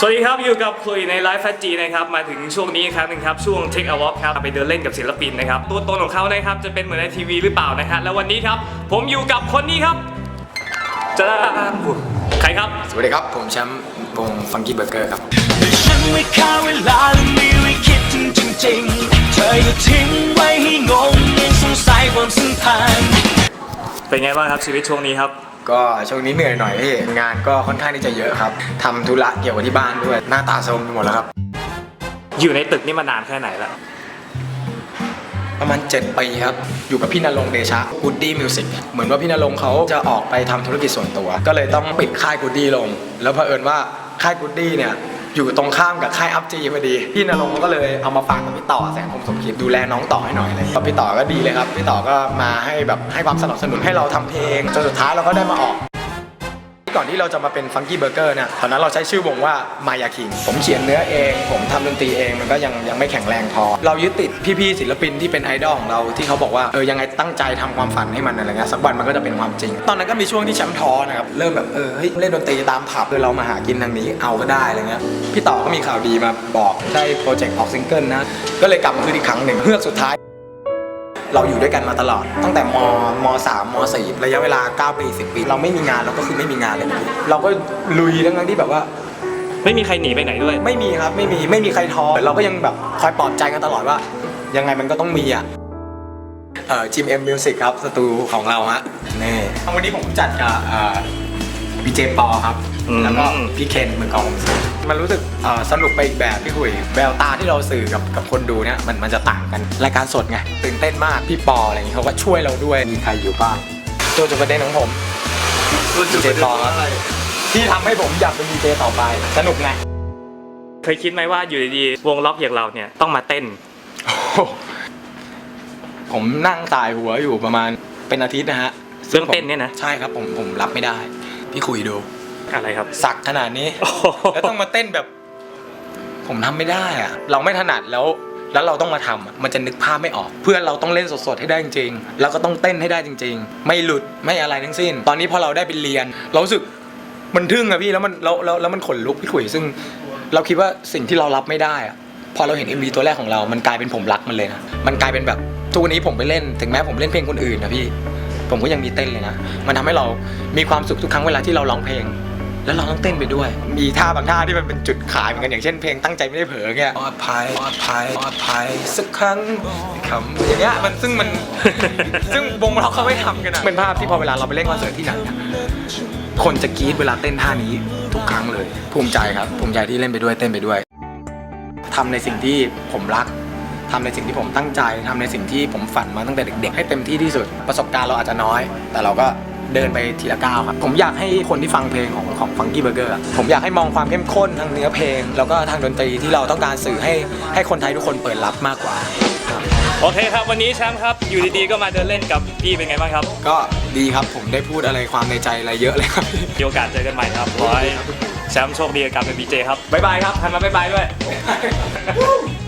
สวัสดีครับ อยู่กับคุยในไลฟ์แฟจีนะครับ มาถึงช่วงนี้อีกครั้งหนึ่งครับ ช่วง Take a Walk ครับ ไปเดินเล่นกับศิลปินนะครับ ตัวตนของเขานะครับ จะเป็นเหมือนในทีวีหรือเปล่านะฮะแล้ววันนี้ครับ ผมอยู่กับคนนี้ครับจ้าใครครับ สวัสดีครับ ผมแชมป์วงฟังกี้เบอร์เกอร์ครับฉันไม่ค่าเวลาและมีไว้คิดถึงจริงๆ เธออย่าทิ้งไว้ให้งงยังสงสัยความสัมพันธ์เป็นไงบ้างครับชีวิตช่วงนี้ครับ ก็ช่วงนี้เหนื่อยหน่อยพี่งานก็ค่อนข้างที่จะเยอะครับทำธุระเกี่ยวกับที่บ้านด้วย หน้าตาโทรมไปหมดแล้วครับ อยู่ในตึกนี่มานานแค่ไหนแล้วประมาณ7ปีครับ อยู่กับพี่นรงค์เดชะ Goody Music เหมือนว่าพี่นรงค์เขาจะออกไปทำธุรกิจส่วนตัว ก็เลยต้องปิดค่าย Goody ลง แล้วเผอิญว่าค่าย Goody เนี่ย อยู่ตรงข้ามกับค่ายอัพจีพอดีพี่นรงค์ก็เลยเอามาฝากกับพี่ต่อแสงคมสมคิดดูแลน้องต่อให้หน่อยเลยพี่ต่อก็ดีเลยครับพี่ต่อก็มาให้แบบให้ความสนับสนุนให้เราทำเพลงจนสุดท้ายเราก็ได้มาออก ก่อนที่เราจะมาเป็นฟังกี้เบอร์เกอร์เนี่ยตอนนั้นเราใช้ชื่อวงว่ามายาคิงผมเขียนเนื้อเอง ผมทำดนตรีเองมันก็ยังยังไม่แข็งแรงพอ เรายึดติดพี่ๆศิลปินที่เป็นไอดอลของเราที่เขาบอกว่าเออยังไงตั้งใจทำความฝันให้มันอะไรเงี้ยสักวันมันก็จะเป็นความจริง ตอนนั้นก็มีช่วงที่แชมป์ท้อนะครับเริ่มแบบเออเฮ้ยเล่นดนตรีตามผับเลยเรามาหากินทางนี้เอาก็ได้อะไรเงี้ยพี่ต่อก็มีข่าวดีมาบอกได้โปรเจกต์ออกซิงเกิลนะก็เลยกลับมาคืออีกครั้งหนึ่งเพื่อกสุดท้าย เราอยู่ด้วยกันมาตลอด ตั้งแต่มมสามมสี่ระยะเวลา 9 ปี 10 ปี เราไม่มีงานเราก็คือไม่มีงานเลยนะเราก็ลุยทั้งๆที่แบบว่า ไม่มีใครหนีไปไหนด้วย ไม่มีครับไม่มีไม่มีใครท้อเราก็ยังแบบคอยปลอบใจกันตลอดว่า ยังไงมันก็ต้องมีอะเอ่อจิมเอ็มมิวสิกครับสตูของเราฮะนี่วันนี้ผมจัดกับเอ่อ พี่เจปอครับ อืม แล้วก็พี่เคนมือกลองมันรู้สึกเอ่อสนุกไปอีกแบบพี่คุยแววตาที่เราสื่อกับกับคนดูเนี่ยมันมันจะต่างกันรายการสดไงตื่นเต้นมากพี่ปออะไรอย่างงี้เขาก็ช่วยเราด้วยมีใครอยู่บ้างตัวจุดประเด็นของผมพี่เจปอครับ ที่ทำให้ผมอยากเป็นดีเจต่อไป สนุกไง เคยคิดไหมว่าอยู่ดีๆวงล็อกอย่างเราเนี่ยต้องมาเต้น ผมนั่งสายหัวอยู่ประมาณเป็นอาทิตย์นะฮะเรื่องเต้นเนี่ยนะ ใช่ครับผมผมรับไม่ได้ พี่คุยดู อะไรครับ สักขนาดนี้โอ้โหแล้วต้องมาเต้นแบบ ผมทำไม่ได้อะเราไม่ถนัดแล้ว แล้วเราต้องมาทำอะมันจะนึกภาพไม่ออก เพื่อนเราต้องเล่นสดๆให้ได้จริงๆแล้วก็ต้องเต้นให้ได้จริง ๆ ไม่หลุดไม่อะไรทั้งสิ้น ตอนนี้พอเราได้ไปเรียน เรารู้สึกมันทึ่งอะพี่แล้วมันแล้วแล้วแล้วมันขนลุกพี่ขุยซึ่ง เราคิดว่าสิ่งที่เรารับไม่ได้อะพอเราเห็น MV ตัวแรกของเรา มันกลายเป็นผมรักมันเลยนะ มันกลายเป็นแบบ ทุกวันนี้ผมไปเล่น ถึงแม้ผมเล่นเพลงคนอื่นนะพี่ ผมก็ยังมีเต้นเลยนะ มันทำให้เรามีความสุขทุกครั้งเวลาที่เราร้องเพลง แล้วเราต้องเต้นไปด้วย มีท่าบางท่าที่มันเป็นจุดขายเหมือนกันอย่างเช่นเพลงตั้งใจไม่ได้เผลอเงี้ยปลอดภัยปลอดภัยปลอดภัยสักครั้งคำอย่างเงี้ยมันซึ่งมันซึ่งวงเราเขาไม่ทำกันอะเป็นภาพที่พอเวลาเราไปเล่นคอนเสิร์ตที่ไหนอะคนจะกรี๊ดเวลาเต้นท่านี้ทุกครั้งเลย ภูมิใจครับ ภูมิใจที่เล่นไปด้วยเต้นไปด้วยทำในสิ่งที่ผมรัก ทำในสิ่งที่ผมตั้งใจทำในสิ่งที่ผมฝันมาตั้งแต่เด็ก ๆ ให้เต็มที่ที่สุด ประสบการณ์เราอาจจะน้อย แต่เราก็เดินไปทีละก้าวครับผมอยากให้คนที่ฟังเพลงของของฟังกี้เบอร์เกอร์ผมอยากให้มองความเข้มข้นทางเนื้อเพลง แล้วก็ทางดนตรีที่เราต้องการสื่อให้ให้คนไทยทุกคนเปิดรับมากกว่าโอเคครับวันนี้แชมป์ครับอยู่ดีๆก็มาเดินเล่นกับพี่เป็นไงบ้างครับ ก็ดีครับผมได้พูดอะไรความในใจอะไรเยอะเลยครับมีโอกาสเจอกันใหม่ครับขอให้แชมป์โชคดีกับการเป็นบีเจครับบ๊ายบายครับหันมาบ๊ายบายด้วย